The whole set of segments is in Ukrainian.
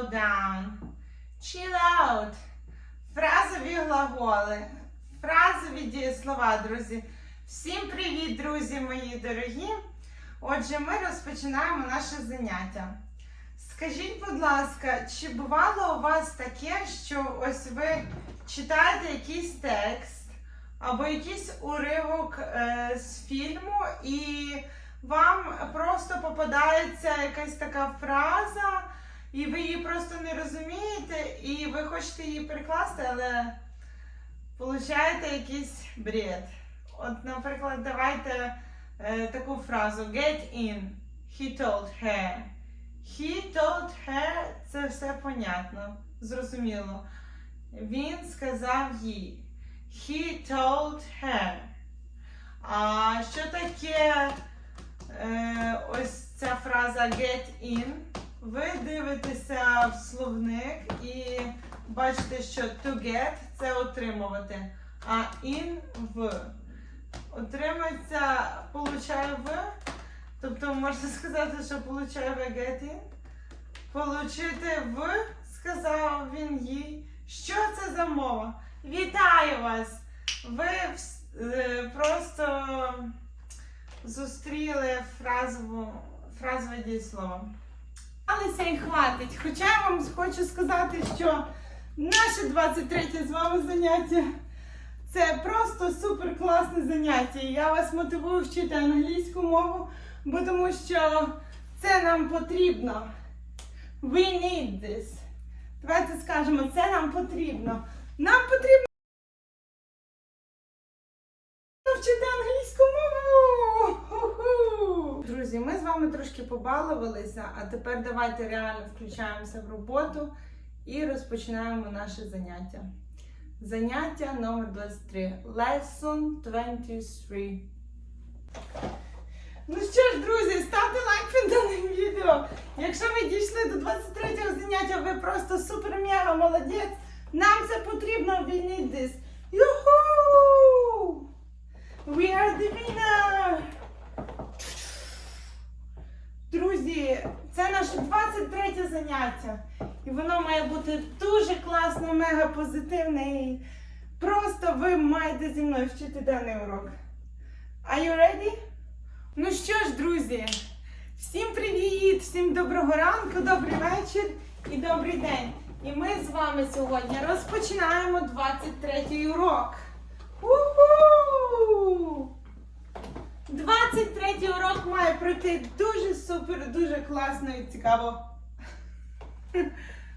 slow down. Chill out. Фразові глаголи. Фразові дієслова, друзі. Всім привіт, друзі мої дорогі. Отже, ми розпочинаємо наше заняття. Скажіть, будь ласка, чи бувало у вас таке, що ось ви читаєте якийсь текст або якийсь уривок е, з фільму, і вам просто попадається якась така фраза, і ви її просто не розумієте, і ви хочете її перекласти, але получаєте якийсь бред. От, наприклад, давайте е, таку фразу Get in. He told her. He told her це все понятно, зрозуміло. Він сказав їй. He told her. А що таке е, ось ця фраза get in? Ви дивитеся в словник і бачите, що to get це отримувати, а in в. Отримується получає в. Тобто можна сказати, що получає в get in. Получити в, сказав він їй. Що це за мова? Вітаю вас! Ви е, просто зустріли фразове дієслово. Але і хватить. Хоча я вам хочу сказати, що наше 23 з вами заняття це просто супер класне заняття. Я вас мотивую вчити англійську мову, бо тому що це нам потрібно. We need this. Давайте скажемо, це нам потрібно. Нам потрібно вчити англійську. Друзі, ми з вами трошки побалувалися, а тепер давайте реально включаємося в роботу і розпочинаємо наше заняття. Заняття номер 23. Lesson 23. Ну що ж, друзі, ставте лайк під даним відео. Якщо ви дійшли до 23-го заняття, ви просто супер-мега молодець. Нам це потрібно, we need this. Юху! We are the winner! Це наше 23 заняття. І воно має бути дуже класно, мега позитивне. І просто ви маєте зі мною вчити даний урок. Are you ready? Ну що ж, друзі, всім привіт, всім доброго ранку, добрий вечір і добрий день. І ми з вами сьогодні розпочинаємо 23-й урок. Уху! 23-й урок має пройти дуже супер, дуже класно і цікаво.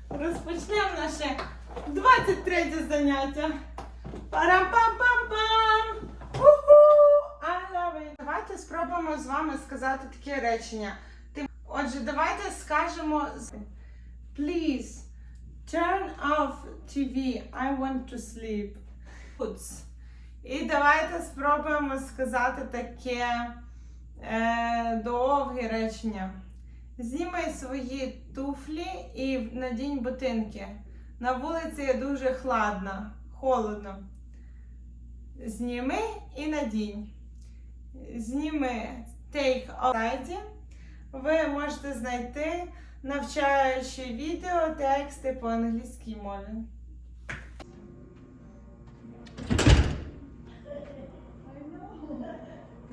Розпочнемо наше 23 заняття. Парам-пам-пам-пам! I love! Давайте спробуємо з вами сказати таке речення. Отже, давайте скажемо Please turn off TV. I want to sleep. Puts. І давайте спробуємо сказати таке е, довге речення. Зніми свої туфлі і надінь ботинки. На вулиці дуже хладно, холодно. Зніми і надінь. Зніми take outside. Ви можете знайти навчаючі відео, тексти по англійській мові.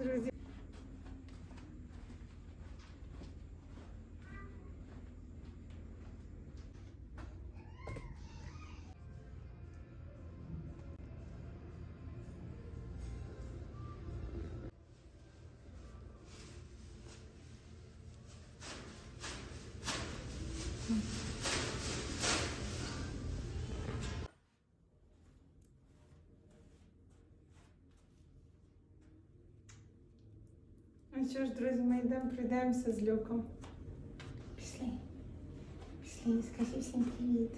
Друзі. Ну що ж, друзі, ми йдемо, прийдемося з люком. Пішли. Пішли, скажи всім привіт.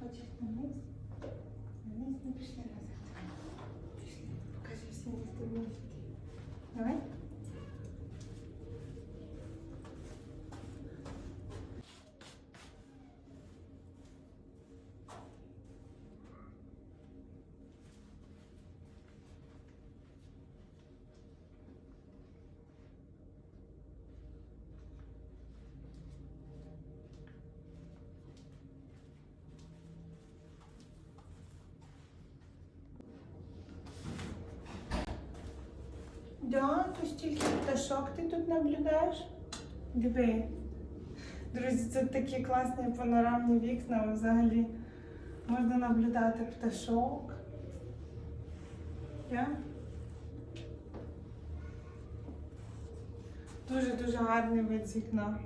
Хочеш на низ? На низ не пішли разом. Пішли. Покажи всім, як ти вмієш йти. Давай. Да, то стільки пташок ти тут наблюдаєш? Диви. Друзі, це такі класні панорамні вікна. Взагалі можна наблюдати пташок. Дуже-дуже гарний вид з вікна.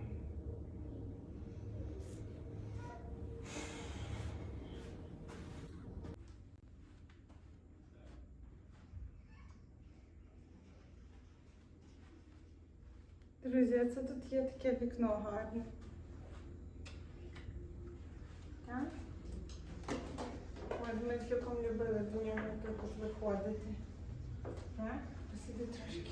Друзі, а це тут є таке вікно гарне. Так? От ми з Люком любили до нього тут виходити. Так? Посиди трошки.